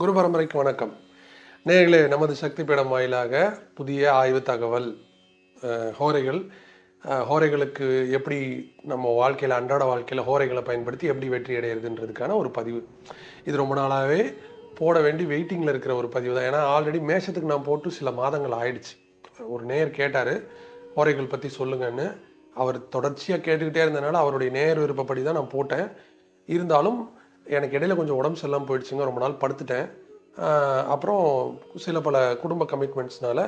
குரு பரம்பரைக்கு வணக்கம். நேர்களே நமது சக்தி பீடம் வாயிலாக புதிய ஆய்வு தகவல் ஹோரைகள் ஹோரைகளுக்கு எப்படி நம்ம வாழ்க்கையில் அன்றாட வாழ்க்கையில் ஹோரைகளை பயன்படுத்தி எப்படி வெற்றி அடையிறதுன்றதுக்கான ஒரு பதிவு. இது ரொம்ப நாளாகவே போட வேண்டி வெயிட்டிங்கில் இருக்கிற ஒரு பதிவு தான். ஏன்னா ஆல்ரெடி மேஷத்துக்கு நான் போட்டு சில மாதங்கள் ஆயிடுச்சு. ஒரு நேயர் கேட்டார் ஹோரைகள் பற்றி சொல்லுங்கன்னு. அவர் தொடர்ச்சியாக கேட்டுக்கிட்டே இருந்தனால அவருடைய நேர் விருப்பப்படி தான் நான் போட்டேன். இருந்தாலும் எனக்கு இடையில கொஞ்சம் உடம்பு சரியில்லாமல் போயிடுச்சுங்க ரொம்ப நாள் படுத்துட்டேன். அப்புறம் சில பல குடும்ப கமிட்மெண்ட்ஸ்னால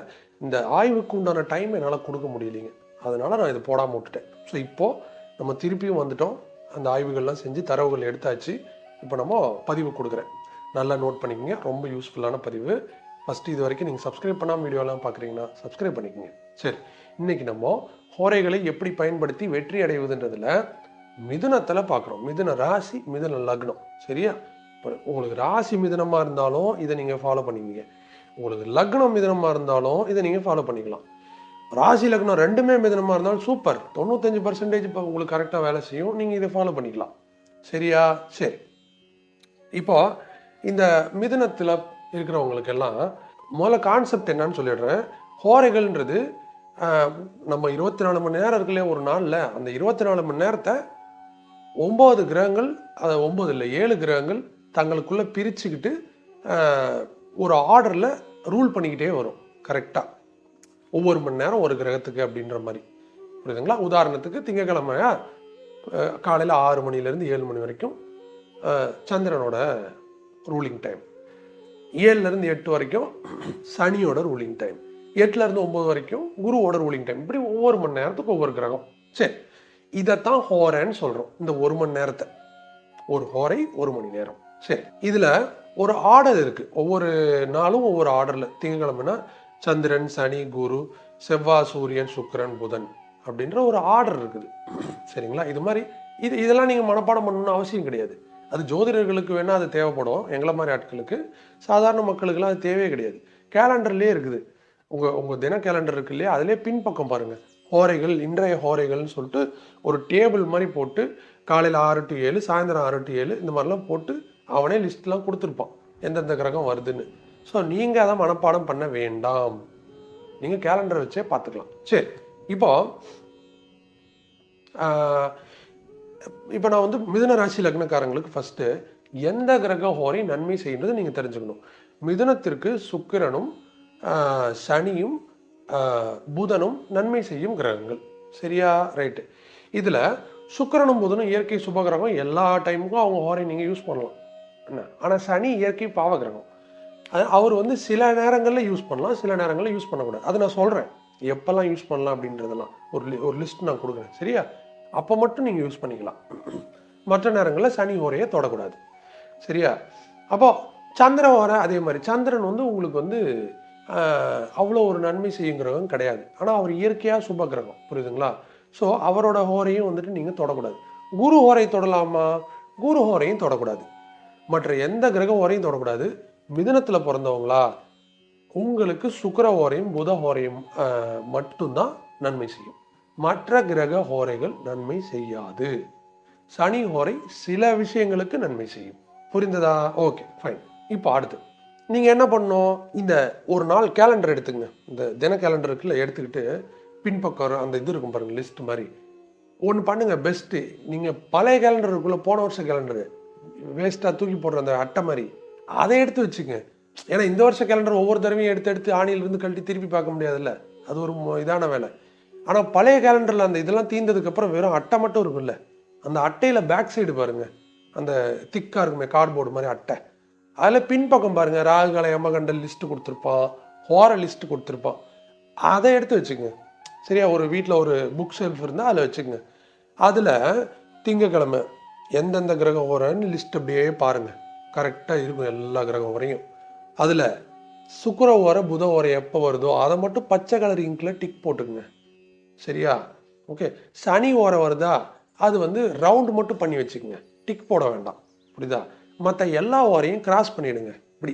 இந்த ஆய்வுக்கு உண்டான டைம் என்னால் கொடுக்க முடியலைங்க. அதனால் நான் இதை போடாமல் விட்டுட்டேன். ஸோ இப்போது நம்ம திருப்பியும் வந்துட்டோம். அந்த ஆய்வுகள்லாம் செஞ்சு தரவுகள் எடுத்தாச்சு. இப்போ நம்ம பதிவு கொடுக்குறேன். நல்லா நோட் பண்ணிக்கங்க. ரொம்ப யூஸ்ஃபுல்லான பதிவு. ஃபஸ்ட்டு இது வரைக்கும் நீங்கள் சப்ஸ்கிரைப் பண்ணாமல் வீடியோலாம் பார்க்குறீங்கன்னா சப்ஸ்கிரைப் பண்ணிக்கோங்க. சரி இன்றைக்கி நம்ம ஹோரைகளை எப்படி பயன்படுத்தி வெற்றி அடைவதுன்றதில் மிதுனத்தில் பார்க்குறோம் மிதுன ராசி மிதுன லக்னம். சரியா? இப்போ உங்களுக்கு ராசி மிதுனமாக இருந்தாலும் இதை நீங்கள் ஃபாலோ பண்ணிக்கங்க. உங்களுக்கு லக்னம் மிதனமாக இருந்தாலும் இதை நீங்கள் ஃபாலோ பண்ணிக்கலாம். ராசி லக்னம் ரெண்டுமே மிதனமாக இருந்தாலும் சூப்பர் தொண்ணூத்தஞ்சு பர்சன்டேஜ் இப்போ உங்களுக்கு கரெக்டாக வேலை செய்யும். நீங்கள் இதை ஃபாலோ பண்ணிக்கலாம். சரியா? சரி. இப்போ இந்த மிதுனத்தில் இருக்கிறவங்களுக்கெல்லாம் முதல்ல கான்செப்ட் என்னன்னு சொல்லிடுறேன். ஹோரைகள்ன்றது நம்ம இருபத்தி நாலு மணி நேரம் இருக்குல்லையே ஒரு நாளில்? அந்த இருபத்தி நாலு மணி நேரத்தை ஒம்பது கிரகங்கள் அது ஒம்பது இல்லை ஏழு கிரகங்கள் தங்களுக்குள்ளே பிரிச்சுக்கிட்டு ஒரு ஆர்டரில் ரூல் பண்ணிக்கிட்டே வரும் கரெக்டாக ஒவ்வொரு மணி நேரம் ஒரு கிரகத்துக்கு அப்படின்ற மாதிரி. புரியுதுங்களா? உதாரணத்துக்கு திங்கக்கிழமையா காலையில் ஆறு மணிலேருந்து ஏழு மணி வரைக்கும் சந்திரனோட ரூலிங் டைம் ஏழுலேருந்து எட்டு வரைக்கும் சனியோட ரூலிங் டைம் எட்டுலேருந்து ஒம்பது வரைக்கும் குருவோட ரூலிங் டைம் இப்படி ஒவ்வொரு மணி நேரத்துக்கு ஒவ்வொரு கிரகம். சரி. இதைத்தான் ஹோரன்னு சொல்கிறோம் இந்த ஒரு மணி நேரத்தை. ஒரு ஹோரை ஒரு மணி நேரம். சரி இதில் ஒரு ஆர்டர் இருக்குது ஒவ்வொரு நாளும் ஒவ்வொரு ஆர்டரில் திங்கக்கிழமைனா சந்திரன் சனி குரு செவ்வாய் சூரியன் சுக்கரன் புதன் அப்படின்ற ஒரு ஆர்டர் இருக்குது. சரிங்களா? இது மாதிரி இது இதெல்லாம் நீங்கள் மனப்பாடம் பண்ணணும்னு அவசியம் கிடையாது. அது ஜோதிடர்களுக்கு வேணால் அது தேவைப்படும். எங்களை மாதிரி ஆட்களுக்கு. சாதாரண மக்களுக்கெல்லாம் அது தேவையே கிடையாது. கேலண்டர்லேயே இருக்குது. உங்கள் உங்கள் தின கேலண்டர் இருக்கு இல்லையா? அதிலே பின்பக்கம் பாருங்கள் ஹோரைகள் இன்றைய ஹோரைகள்னு சொல்லிட்டு ஒரு டேபிள் மாதிரி போட்டு காலையில் ஆறு டு ஏழு சாயந்தரம் ஆறு டு ஏழு இந்த மாதிரிலாம் போட்டு அவனே லிஸ்ட்லாம் கொடுத்துருப்பான். எந்தெந்த கிரகம் வருதுன்னு. ஸோ நீங்கள் அதை மனப்பாடம் பண்ண வேண்டாம். நீங்கள் கேலண்டர் வச்சே பார்த்துக்கலாம். சரி இப்போ இப்போ நான் வந்து மிதுன ராசி லக்னக்காரங்களுக்கு ஃபஸ்ட்டு எந்த கிரக ஹோரை நன்மை செய்யுன்றது நீங்கள் தெரிஞ்சுக்கணும். மிதுனத்திற்கு சுக்கிரனும் சனியும் புதனும் நன்மை செய்யும் கிரகங்கள். சரியா? ரைட்டு இதில் சுக்கரனும் புதனும் இயற்கை சுபகிரகம் எல்லா டைமுக்கும் அவங்க ஹோரை நீங்கள் யூஸ் பண்ணலாம். என்ன? ஆனால் சனி இயற்கை பாவகிரகம் அது அவர் வந்து சில நேரங்களில் யூஸ் பண்ணலாம் சில நேரங்களில் யூஸ் பண்ணக்கூடாது. அதை நான் சொல்கிறேன் எப்போல்லாம் யூஸ் பண்ணலாம் அப்படின்றதெல்லாம். ஒரு லி ஒரு லிஸ்ட் நான் கொடுக்குறேன். சரியா? அப்போ மட்டும் நீங்கள் யூஸ் பண்ணிக்கலாம். மற்ற நேரங்களில் சனி ஓரையை தொடக்கூடாது. சரியா? அப்போ சந்திர ஓரை அதே மாதிரி. சந்திரன் வந்து உங்களுக்கு வந்து அவ்வளோ ஒரு நன்மை செய்யும் கிரகம் கிடையாது. ஆனால் அவர் இயற்கையாக சுப கிரகம். புரியுதுங்களா? ஸோ அவரோட ஹோரையும் வந்துட்டு நீங்கள் தொடக்கூடாது. குரு ஹோரை தொடலாமா? குரு ஹோரையும் தொடக்கூடாது. மற்ற எந்த கிரக ஓரையும் தொடக்கூடாது. மிதனத்தில் பிறந்தவங்களா? உங்களுக்கு சுக்கர ஓரையும் புத ஹோரையும் மட்டும்தான் நன்மை செய்யும். மற்ற கிரக ஹோரைகள் நன்மை செய்யாது. சனி ஹோரை சில விஷயங்களுக்கு நன்மை செய்யும். புரிந்ததா? ஓகே ஃபைன் இப்போ அடுத்து. நீங்கள் என்ன பண்ணணும்? இந்த ஒரு நாள் கேலண்டர் எடுத்துங்க இந்த தின கேலண்டர் இருக்குல்ல எடுத்துக்கிட்டு பின்பக்கம் அந்த இது இருக்கும் பாருங்கள் லிஸ்ட் மாதிரி. ஒன்று பண்ணுங்கள் பெஸ்ட்டு நீங்கள் பழைய கேலண்டர் போன வருஷம் கேலண்டரு வேஸ்ட்டாக தூக்கி போடுற அந்த அட்டை மாதிரி. அதை எடுத்து வச்சுங்க. ஏன்னா இந்த வருஷ கேலண்டர் ஒவ்வொரு தடவையும் எடுத்து எடுத்து ஆணியிலிருந்து கழட்டி திருப்பி பார்க்க முடியாதுல்ல. அது ஒரு மொ- இதான வேலை. ஆனால் பழைய கேலண்டரில் அந்த இதெல்லாம் தீர்ந்ததுக்கப்புறம் வெறும் அட்டை மட்டும் இருக்கும்ல அந்த அட்டையில் பேக் சைடு பாருங்கள் அந்த திக்காக இருக்குமே கார்ட்போர்டு மாதிரி அட்டை. அதில் பின்பக்கம் பாருங்கள் ராகுகால யமகண்ட லிஸ்ட்டு கொடுத்துருப்பான் ஹோர லிஸ்ட்டு கொடுத்துருப்பான். அதை எடுத்து வச்சுக்கங்க சரியா ஒரு வீட்டில் ஒரு புக் ஷெல்ஃப் இருந்தால் அதில் வச்சுக்கங்க அதில் திங்கக்கிழமை எந்தெந்த கிரகம் ஓரன்னு லிஸ்ட் அப்படியே பாருங்கள் கரெக்டாக இருக்கும் எல்லா கிரகம் வரையும். அதில் சுக்கர ஓர புத ஓர எப்போ வருதோ அதை மட்டும் பச்சை கலர் இங்கில் டிக் போட்டுக்குங்க. சரியா? ஓகே சனி ஓரம் வருதா அது வந்து ரவுண்டு மட்டும் பண்ணி வச்சுக்கோங்க. டிக் போட வேண்டாம். புரியுதா? மற்ற எல்லா ஓரையும் கிராஸ் பண்ணிடுங்க. இப்படி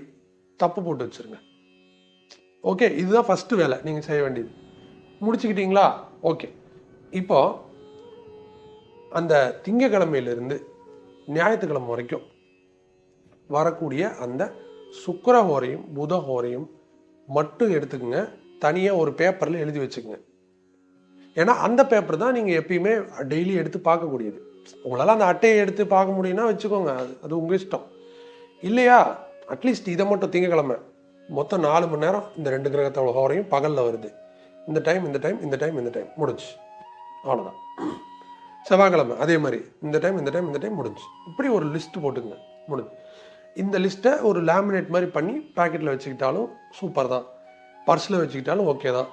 தப்பு போட்டு வச்சுருங்க. ஓகே இதுதான் ஃபஸ்ட்டு வேலை. நீங்கள் செய்ய வேண்டியது. முடிச்சுக்கிட்டீங்களா? ஓகே இப்போ அந்த திங்கக்கிழமையிலிருந்து ஞாயிற்றுக்கிழமை வரைக்கும் வரக்கூடிய அந்த சுக்கர ஹோரையும் புத ஹோரையும் மட்டும் எடுத்துக்கங்க. தனியாக ஒரு பேப்பரில் எழுதி வச்சுக்கோங்க. ஏன்னா அந்த பேப்பர் தான் நீங்கள் எப்பயுமே டெய்லி எடுத்து பார்க்கக்கூடியது. உங்களால் அந்த அட்டையை எடுத்து பார்க்க முடியும்னா வச்சுக்கோங்க. அது அது உங்கள் இஷ்டம். இல்லையா? அட்லீஸ்ட் இதை மட்டும் திங்கக்கிழமை. மொத்தம் நாலு மணி நேரம் இந்த ரெண்டு கிரகத்தோட ஹோரையும் பகலில் வருது. இந்த டைம் இந்த டைம் இந்த டைம் இந்த டைம் முடிஞ்சு. அவ்வளோதான் செவ்வாய்க்கிழமை அதே மாதிரி. இந்த டைம் இந்த டைம் இந்த டைம் முடிஞ்சு. இப்படி ஒரு லிஸ்ட் போட்டுங்க முடிஞ்சு. இந்த லிஸ்ட்டை ஒரு லேமினேட் மாதிரி பண்ணி பாக்கெட்டில் வச்சுக்கிட்டாலும் சூப்பர் தான். பர்ஸில் வச்சுக்கிட்டாலும் ஓகே தான்.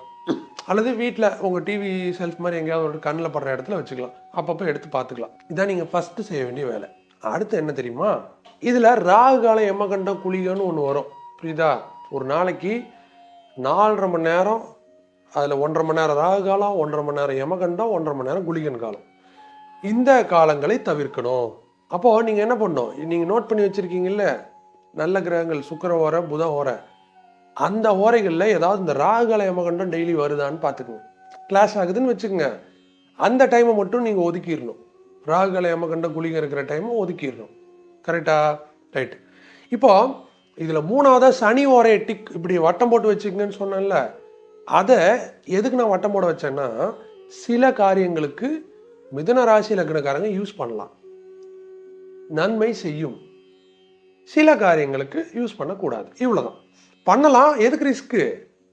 அல்லது வீட்டில் உங்கள் டிவி செல்ஃப் மாதிரி எங்கேயாவது ஒரு கண்ணில் படுற இடத்துல வச்சுக்கலாம். அப்பப்போ எடுத்து பார்த்துக்கலாம். இதான் நீங்கள் ஃபஸ்ட்டு செய்ய வேண்டிய வேலை. அடுத்து என்ன தெரியுமா? இதில் ராகு காலம் எமகண்டம் குளிகன்னு ஒன்று வரும். புரியுதா? ஒரு நாளைக்கு நாலரை மணி நேரம் அதில் ஒன்றரை மணி நேரம் ராகு காலம் ஒன்றரை மணி நேரம் எமகண்டம் ஒன்றரை மணி நேரம் குளிகன் காலம். இந்த காலங்களை தவிர்க்கணும். அப்போது நீங்கள் என்ன பண்ணணும்? நீங்கள் நோட் பண்ணி வச்சுருக்கீங்கல்ல? நல்ல கிரகங்கள் சுக்கிர ஓர புத ஓரை. அந்த ஓரைகளில் ஏதாவது இந்த ராகுகால யமகண்டம் டெய்லி வருதான்னு பார்த்துக்குங்க. கிளாஸ் ஆகுதுன்னு வச்சுக்கோங்க. அந்த டைமை மட்டும் நீங்கள் ஒதுக்கிடணும். ராகுகால யமகண்டம் குளிங்க இருக்கிற டைமை ஒதுக்கிடணும். கரெக்டா ரைட் இப்போ இதில் மூணாவதாக சனி ஓரையை டிக் இப்படி வட்டம் போட்டு வச்சுக்கங்கன்னு சொன்னேன்ல. அதை எதுக்கு நான் வட்டம் போட வச்சேன்னா சில காரியங்களுக்கு மிதன ராசி லக்னக்காரங்க யூஸ் பண்ணலாம். நன்மை செய்யும். சில காரியங்களுக்கு யூஸ் பண்ணக்கூடாது. இவ்வளோதான் பண்ணலாம். எதுக்கு ரிஸ்க்கு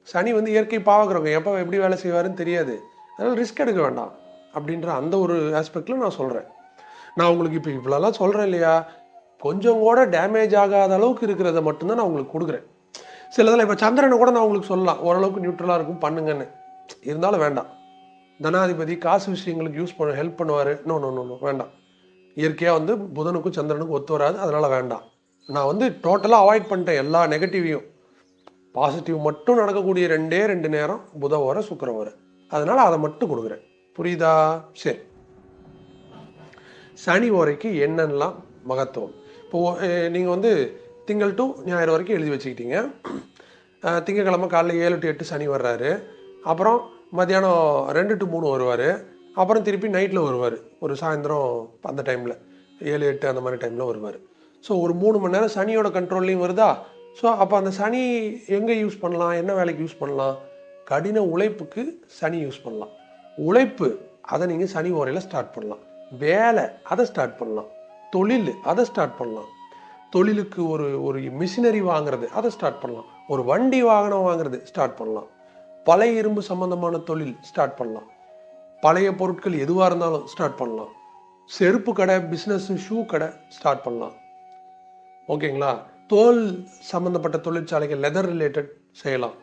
சனி வந்து இயற்கை பாவக்கிறவங்க. எப்போ எப்படி வேலை செய்வாருன்னு தெரியாது. அதனால் ரிஸ்க் எடுக்க வேண்டாம். அப்படின்ற அந்த ஒரு ஆஸ்பெக்டில் நான் சொல்கிறேன் நான் உங்களுக்கு இப்போ இவ்வளோலாம் சொல்கிறேன் இல்லையா? கொஞ்சம் கூட டேமேஜ் ஆகாத அளவுக்கு இருக்கிறத மட்டும்தான் நான் உங்களுக்கு கொடுக்குறேன். சிலதில் இப்போ சந்திரனை கூட நான் உங்களுக்கு சொல்லலாம். ஓரளவுக்கு நியூட்ரலாக இருக்கும் பண்ணுங்கன்னு. இருந்தாலும் வேண்டாம். தனாதிபதி காசு விஷயங்களுக்கு யூஸ் பண்ண ஹெல்ப் பண்ணுவார். நோ நோ நோ நோ வேண்டாம். இயற்கையாக வந்து புதனுக்கும் சந்திரனுக்கும் ஒத்து வராது. அதனால் வேண்டாம். நான் வந்து டோட்டலாக அவாய்ட் பண்ணிட்டேன். எல்லா நெகட்டிவையும் பாசிட்டிவ் மட்டும் நடக்கக்கூடிய ரெண்டே ரெண்டு நேரம் புத வர சுக்கரம் வர அதனால் அதை மட்டும் கொடுக்குறேன். புரியுதா? சரி. சனி ஓரைக்கு என்னென்னலாம் மகத்துவம்? இப்போது நீங்கள் வந்து திங்கள் டு ஞாயிறு வரைக்கும் எழுதி வச்சுக்கிட்டீங்க. திங்கக்கிழமை காலையில் காலைல ஏழு டு எட்டு சனி வர்றாரு. அப்புறம் மத்தியானம் ரெண்டு டு மூணு வருவார். அப்புறம் திருப்பி நைட்டில் வருவார். ஒரு சாயந்தரம் அந்த டைமில் ஏழு எட்டு அந்த மாதிரி டைமில் வருவார். ஸோ ஒரு மூணு மணி நேரம் சனியோட கண்ட்ரோல்லையும் வருதா? ஸோ அப்போ அந்த சனி எங்கே யூஸ் பண்ணலாம்? என்ன வேலைக்கு யூஸ் பண்ணலாம்? கடின உழைப்புக்கு சனி யூஸ் பண்ணலாம். உழைப்பு அதை நீங்கள் சனி ஓரையில் ஸ்டார்ட் பண்ணலாம். வேலை அதை ஸ்டார்ட் பண்ணலாம். தொழில் அதை ஸ்டார்ட் பண்ணலாம். தொழிலுக்கு ஒரு ஒரு மிஷினரி வாங்குறது அதை ஸ்டார்ட் பண்ணலாம். ஒரு வண்டி வாகனம் வாங்குறது ஸ்டார்ட் பண்ணலாம். பழைய இரும்பு சம்பந்தமான தொழில் ஸ்டார்ட் பண்ணலாம். பழைய பொருட்கள் எதுவாக இருந்தாலும் ஸ்டார்ட் பண்ணலாம். செருப்பு கடை பிஸ்னஸ் ஷூ கடை ஸ்டார்ட் பண்ணலாம். ஓகேங்களா? தோல் சம்பந்தப்பட்ட தொழிற்சாலைகள் லெதர் ரிலேட்டட் செய்யலாம்.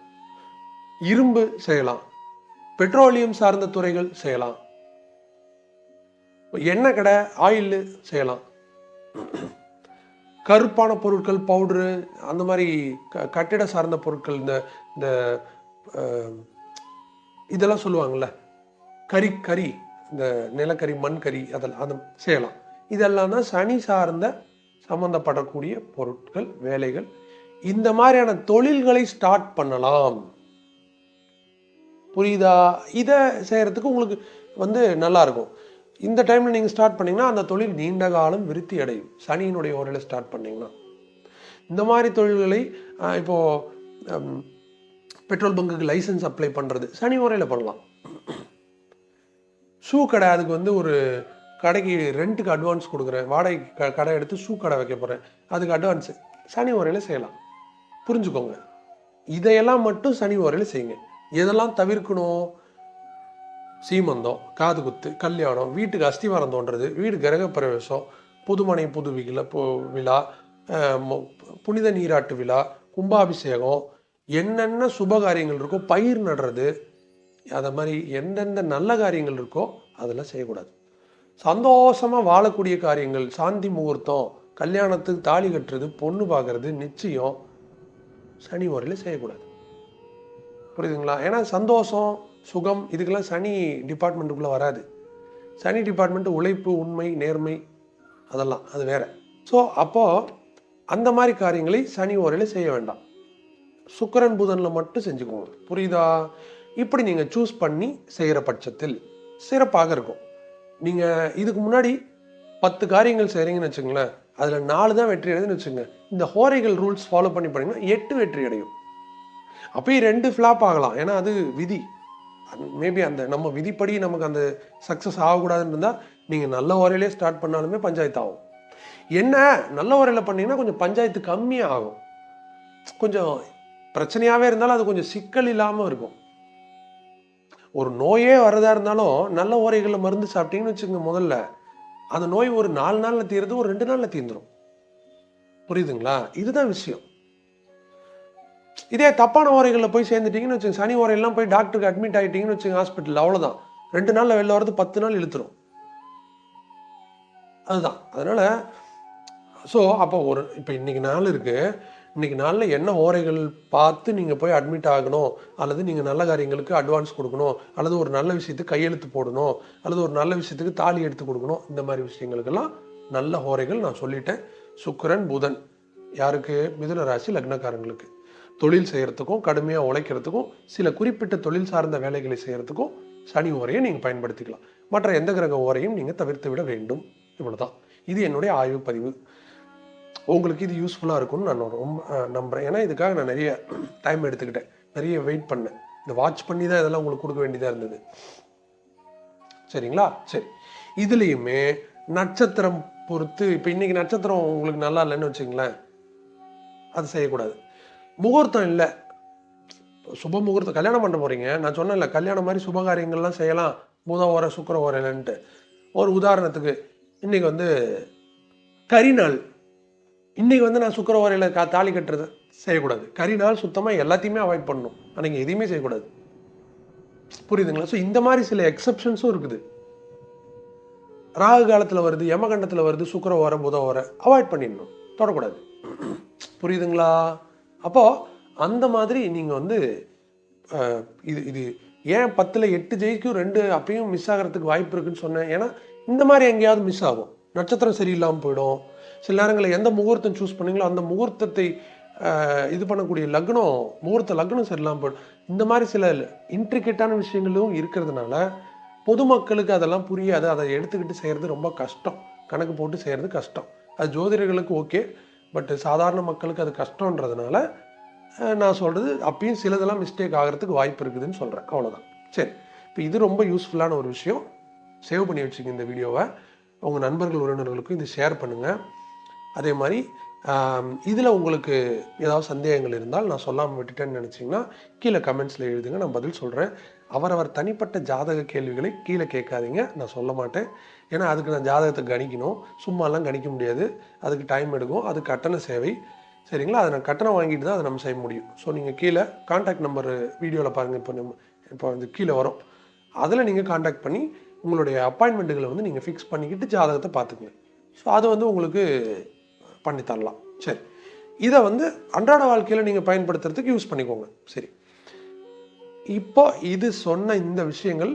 இரும்பு செய்யலாம். பெட்ரோலியம் சார்ந்த துறைகள் செய்யலாம். எண்ணெய் கடை ஆயில் செய்யலாம். கருப்பான பொருட்கள் பவுடரு அந்த மாதிரி க கட்டிட சார்ந்த பொருட்கள் இந்த இந்த இதெல்லாம் சொல்லுவாங்கள்ல கறி கறி இந்த நிலக்கரி மண் கறி அதெல்லாம் அதை செய்யலாம். இதெல்லாம் தான் சனி சார்ந்த சம்பந்தப்படக்கூடிய பொருட்கள் வேலைகள் இந்த மாதிரியான தொழில்களை ஸ்டார்ட் பண்ணலாம். புரியுதா? இதை செய்கிறதுக்கு உங்களுக்கு வந்து நல்லா இருக்கும். இந்த டைமில் நீங்கள் ஸ்டார்ட் பண்ணிங்கன்னா அந்த தொழில் நீண்ட காலம் விருத்தி அடையும். சனியினுடைய ஓரையில் ஸ்டார்ட் பண்ணிங்கன்னா. இந்த மாதிரி தொழில்களை இப்போது பெட்ரோல் பங்குக்கு லைசன்ஸ் அப்ளை பண்ணுறது சனி ஓரையில் பண்ணலாம். ஷூ கடை அதுக்கு வந்து ஒரு கடைக்கு ரெண்ட்டுக்கு அட்வான்ஸ் கொடுக்குறேன். வாடகைக்கு க கடை எடுத்து ஷூ கடை வைக்க போகிறேன் அதுக்கு அட்வான்ஸு சனி ஓரையில் செய்யலாம். புரிஞ்சுக்கோங்க. இதையெல்லாம் மட்டும் சனி ஓரையில் செய்யுங்க. எதெல்லாம் தவிர்க்கணும்? சீமந்தம் காது குத்து கல்யாணம் வீட்டுக்கு அஸ்திவாரம் தோன்றது வீடு கிரகப்பிரவேசம் புதுமனை புது விழா பு விழா புனித நீராட்டு விழா கும்பாபிஷேகம் என்னென்ன சுப காரியங்கள் இருக்கோ பயிர் நடுறது அதை மாதிரி எந்தெந்த நல்ல காரியங்கள் இருக்கோ அதெல்லாம் செய்யக்கூடாது. சந்தோஷமாக வாழக்கூடிய காரியங்கள் சாந்தி முகூர்த்தம் கல்யாணத்துக்கு தாலி கட்டுறது பொண்ணு பார்க்கறது நிச்சயம் சனி முறையில் செய்யக்கூடாது. புரியுதுங்களா? ஏன்னா சந்தோஷம் சுகம் இதுக்கெல்லாம் சனி டிபார்ட்மெண்ட்டுக்குள்ளே வராது. சனி டிபார்ட்மெண்ட் உழைப்பு உண்மை நேர்மை அதெல்லாம் அது வேற. ஸோ அப்போது அந்த மாதிரி காரியங்களை சனி ஓரையில் செய்ய வேண்டாம். சுக்கிரன் புதனில் மட்டும் செஞ்சுக்கோங்க. புரியுதா? இப்படி நீங்கள் சூஸ் பண்ணி செய்கிற பட்சத்தில் சிறப்பாக இருக்கும். நீங்கள் இதுக்கு முன்னாடி பத்து காரியங்கள் செய்கிறீங்கன்னு வச்சுங்களேன் அதில் நாலு தான் வெற்றி அடையுதுன்னு வச்சுங்க இந்த ஹோரைகள் ரூல்ஸ் ஃபாலோ பண்ணி பண்ணீங்கன்னா எட்டு வெற்றி அடையும். அப்பயும் ரெண்டு ஃப்ளாப் ஆகலாம். ஏன்னா அது விதி. மேபி அந்த நம்ம விதிப்படி நமக்கு அந்த சக்ஸஸ் ஆகக்கூடாதுன்னு இருந்தால் நீங்கள் நல்ல உரையிலே ஸ்டார்ட் பண்ணாலுமே பஞ்சாயத்து ஆகும். என்ன? நல்ல உரையில் பண்ணிங்கன்னா கொஞ்சம் பஞ்சாயத்து கம்மியாக ஆகும் கொஞ்சம் பிரச்சனையாகவே இருந்தாலும் அது கொஞ்சம் சிக்கல் இல்லாமல் இருக்கும். ஒரு நோயே வரதா இருந்தாலும் நல்ல ஓரைகளில் மருந்து சாப்பிட்டீங்கன்னு வச்சுக்கோங்க முதல்ல. அந்த நோய் ஒரு நாலு நாளில் தீர்றது ஒரு ரெண்டு நாளில் தீர்ந்துடும் புரியுதுங்களா? இதுதான் விஷயம். இதே தப்பான ஓரைகளில் போய் சேர்ந்துட்டீங்கன்னு வச்சுங்க சனி ஓரையெல்லாம் போய் டாக்டருக்கு அட்மிட் ஆகிட்டீங்கன்னு வச்சுங்க ஹாஸ்பிட்டலில் அவ்வளோதான் ரெண்டு நாளில் வெளில வரது பத்து நாள் இழுத்துரும். அதுதான். அதனால் ஸோ அப்போ ஒரு இப்போ இன்னைக்கு நாள் இருக்குது இன்றைக்கி நாளில் என்ன ஓரைகள் பார்த்து நீங்கள் போய் அட்மிட் ஆகணும் அல்லது நீங்கள் நல்ல காரியங்களுக்கு அட்வான்ஸ் கொடுக்கணும் அல்லது ஒரு நல்ல விஷயத்துக்கு கையெழுத்து போடணும் அல்லது ஒரு நல்ல விஷயத்துக்கு தாலி எடுத்து கொடுக்கணும் இந்த மாதிரி விஷயங்களுக்கெல்லாம் நல்ல ஓரைகள் நான் சொல்லிட்டேன். சுக்கரன் புதன் யாருக்கு? மிதுன ராசி லக்னக்காரங்களுக்கு. தொழில் செய்கிறதுக்கும் கடுமையாக உழைக்கிறதுக்கும் சில குறிப்பிட்ட தொழில் சார்ந்த வேலைகளை செய்கிறதுக்கும் சனி ஓரையை நீங்கள் பயன்படுத்திக்கலாம். மற்ற எந்த கிரக ஓரையும் நீங்கள் தவிர்த்து விட வேண்டும். இவ்வளோதான் இது என்னுடைய ஆய்வு பதிவு. உங்களுக்கு இது யூஸ்ஃபுல்லாக இருக்கும்னு நான் ரொம்ப நம்புகிறேன் ஏன்னா இதுக்காக நான் நிறைய டைம் எடுத்துக்கிட்டேன். நிறைய வெயிட் பண்ணேன். இந்த வாட்ச் பண்ணி தான் இதெல்லாம் உங்களுக்கு கொடுக்க வேண்டியதாக இருந்தது. சரிங்களா? சரி. இதுலேயுமே நட்சத்திரம் பொறுத்து இப்போ இன்னைக்கு நட்சத்திரம் உங்களுக்கு நல்லா இல்லைன்னு வச்சுங்களேன் அது செய்யக்கூடாது. முகூர்த்தம் இல்லை. சுப முகூர்த்தம். கல்யாணம் பண்ண போறீங்க. நான் சொன்னேன்ல கல்யாணம் மாதிரி சுபகாரியங்கள்லாம் செய்யலாம். புத ஓர சுக்கர ஓரைலன்ட்டு ஒரு உதாரணத்துக்கு இன்றைக்கி வந்து கரிநாள் இன்றைக்கி வந்து நான் சுக்கரவாரியில் ஓரையில் கா தாலி கட்டுறது செய்யக்கூடாது. கரிநாள் சுத்தமாக எல்லாத்தையுமே அவாய்ட் பண்ணணும். அன்னைக்கு எதையுமே செய்யக்கூடாது. புரியுதுங்களா? ஸோ இந்த மாதிரி சில எக்ஸப்ஷன்ஸும் இருக்குது. ராகு காலத்தில் வருது யமகண்டத்தில் வருது சுக்கர ஓரை புத ஓரை அவாய்ட் பண்ணிடணும். தொடக்கூடாது. புரியுதுங்களா? அப்போது அந்த மாதிரி நீங்கள் வந்து இது இது ஏன் பத்தில் எட்டு ஜெயிக்கும் ரெண்டு அப்பயும் மிஸ் ஆகிறதுக்கு வாய்ப்பு இருக்குன்னு சொன்னேன். ஏன்னா இந்த மாதிரி எங்கேயாவது மிஸ் ஆகும். நட்சத்திரம் சரியில்லாமல் போயிடும். சில நேரங்களில் எந்த முகூர்த்தம் சூஸ் பண்ணீங்களோ அந்த முகூர்த்தத்தை இது பண்ணக்கூடிய லக்னம் முகூர்த்த லக்னம் சரியில்லாமல் போயிடும். இந்த மாதிரி சில இன்ட்ரிகேட்டான விஷயங்களும் இருக்கிறதுனால பொதுமக்களுக்கு அதெல்லாம் புரியாது. அதை எடுத்துக்கிட்டு செய்கிறது ரொம்ப கஷ்டம். கணக்கு போட்டு செய்கிறது கஷ்டம். அது ஜோதிடர்களுக்கு ஓகே. பட் சாதாரண மக்களுக்கு அது கஷ்டன்றதுனால நான் சொல்கிறது அப்பயும் சிலதெல்லாம் மிஸ்டேக் ஆகிறதுக்கு வாய்ப்பு இருக்குதுன்னு சொல்கிறேன் அவ்வளோதான் சரி. இப்போ இது ரொம்ப யூஸ்ஃபுல்லான ஒரு விஷயம். சேவ் பண்ணி வச்சுங்க இந்த வீடியோவை. உங்கள் நண்பர்கள் உறவினர்களுக்கும் இது ஷேர் பண்ணுங்கள் அதே மாதிரி இதில் உங்களுக்கு ஏதாவது சந்தேகங்கள் இருந்தால் நான் சொல்லாமல் விட்டுட்டேன்னு நினச்சிங்கன்னா கீழே கமெண்ட்ஸில் எழுதுங்க. நான் பதில் சொல்கிறேன் அவரவர் தனிப்பட்ட ஜாதக கேள்விகளை கீழே கேட்காதீங்க. நான் சொல்ல மாட்டேன். ஏன்னா அதுக்கு நான் ஜாதகத்தை கணிக்கணும். சும்மாலாம் கணிக்க முடியாது. அதுக்கு டைம் எடுக்கும். அது கட்டண சேவை. சரிங்களா? அதை நான் கட்டணம் வாங்கிட்டு தான் அதை நம்ம செய்ய முடியும். ஸோ நீங்கள் கீழே காண்டாக்ட் நம்பர் வீடியோவில் பாருங்கள் இப்போ நம்ம இப்போ வந்து கீழே வரும். அதில் நீங்கள் காண்டாக்ட் பண்ணி உங்களுடைய அப்பாயின்மெண்ட்டுகளை வந்து நீங்கள் ஃபிக்ஸ் பண்ணிக்கிட்டு ஜாதகத்தை பார்த்துக்குங்க. ஸோ அது வந்து உங்களுக்கு பண்ணி தரலாம். சரி. இதை வந்து அன்றாட வாழ்க்கையில் நீங்கள் பயன்படுத்துறதுக்கு யூஸ் பண்ணிக்கோங்க. சரி. இப்போ இது சொன்ன இந்த விஷயங்கள்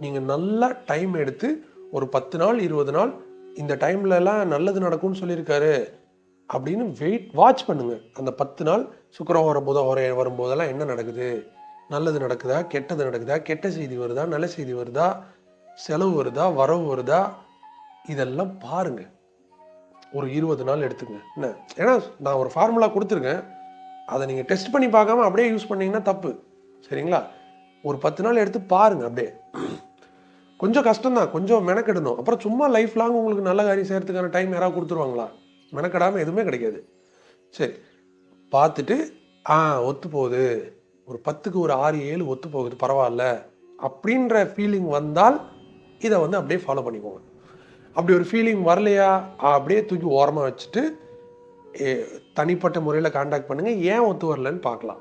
நீங்கள் நல்லா டைம் எடுத்து ஒரு பத்து நாள் இருபது நாள் இந்த டைம்லலாம் நல்லது நடக்கும்னு சொல்லியிருக்காரு அப்படின்னு வெயிட் வாட்ச் பண்ணுங்கள் அந்த பத்து நாள் சுக்கரம் வர புதன் வர வரும்போதெல்லாம் என்ன நடக்குது? நல்லது நடக்குதா? கெட்டது நடக்குதா? கெட்ட செய்தி வருதா? நல்ல செய்தி வருதா? செலவு வருதா? வரவு வருதா? இதெல்லாம் பாருங்கள் ஒரு இருபது நாள் எடுத்துங்க என்ன? ஏன்னா நான் ஒரு ஃபார்முலா கொடுத்துருக்கேன் அதை நீங்கள் டெஸ்ட் பண்ணி பார்க்காம அப்படியே யூஸ் பண்ணீங்கன்னா தப்பு. சரிங்களா? ஒரு பத்து நாள் எடுத்து பாருங்கள் அப்படியே. கொஞ்சம் கஷ்டம்தான். கொஞ்சம் மெனக்கெடணும். அப்புறம் சும்மா லைஃப் லாங் உங்களுக்கு நல்ல காரியம் செய்கிறதுக்கான டைம் யாராவது கொடுத்துருவாங்களா? மெனக்கெடாமல் எதுவுமே கிடைக்காது. சரி. பார்த்துட்டு ஆ ஒத்து போகுது. ஒரு பத்துக்கு ஒரு ஆறு ஏழு ஒத்து போகுது. பரவாயில்ல. அப்படின்ற ஃபீலிங் வந்தால் இதை வந்து அப்படியே ஃபாலோ பண்ணிக்கோங்க. அப்படி ஒரு ஃபீலிங் வரலையா? அப்படியே தூக்கி ஓரமாக வச்சுட்டு ஏ, தனிப்பட்ட முறையில் காண்டாக்ட் பண்ணுங்கள் ஏன் ஒத்து வரலன்னு பார்க்கலாம்.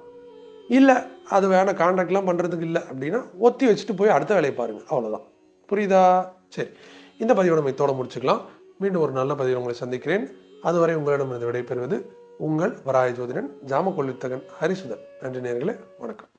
இல்லை அது வேணாம் காண்டாக்ட்லாம் பண்ணுறதுக்கு இல்லை அப்படின்னா ஒத்தி வச்சுட்டு போய் அடுத்த வேலையை பாருங்கள் அவ்வளோதான் புரியுதா? சரி. இந்த பதிவை நம்ம இதோட முடிச்சுக்கலாம். மீண்டும் ஒரு நல்ல பதிவை உங்களை சந்திக்கிறேன். அதுவரை உங்களிடம் இருந்து விடைபெறுவது உங்கள் வராய ஜோதிடன் ஜாமக்கொள்ளித்தகன் ஹரிசுதன். நன்றி நேர்களே வணக்கம்.